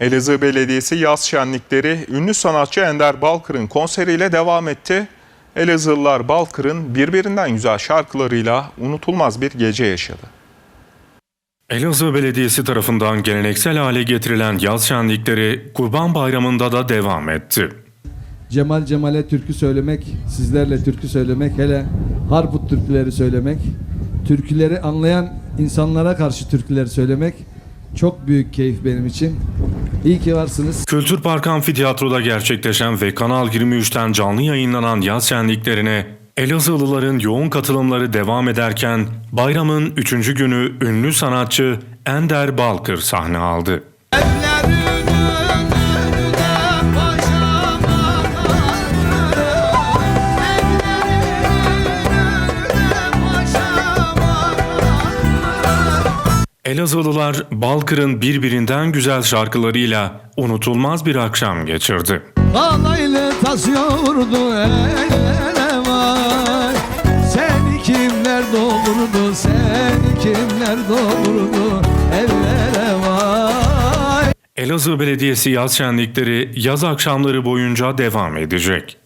Elazığ Belediyesi yaz şenlikleri ünlü sanatçı Ender Balkır'ın konseriyle devam etti. Elazığlılar Balkır'ın birbirinden güzel şarkılarıyla unutulmaz bir gece yaşadı. Elazığ Belediyesi tarafından geleneksel hale getirilen yaz şenlikleri Kurban Bayramı'nda da devam etti. Cemal Cemal'e türkü söylemek, sizlerle türkü söylemek, hele Harput türküleri söylemek, türküleri anlayan insanlara karşı türküleri söylemek çok büyük keyif benim için. İyi ki varsınız. Kültür Park Amfitheyatro'da gerçekleşen ve Kanal 23'ten canlı yayınlanan yaz şenliklerine Elazığlıların yoğun katılımları devam ederken bayramın 3. günü ünlü sanatçı Ender Balkır sahne aldı. Ellerinin Elazığlılar Balkır'ın birbirinden güzel şarkılarıyla unutulmaz bir akşam geçirdi. Alaylı tas yoğurdu ellere vay Seni kimler doldurdu, seni kimler doldurdu ellere vay Elazığ Belediyesi yaz şenlikleri yaz akşamları boyunca devam edecek.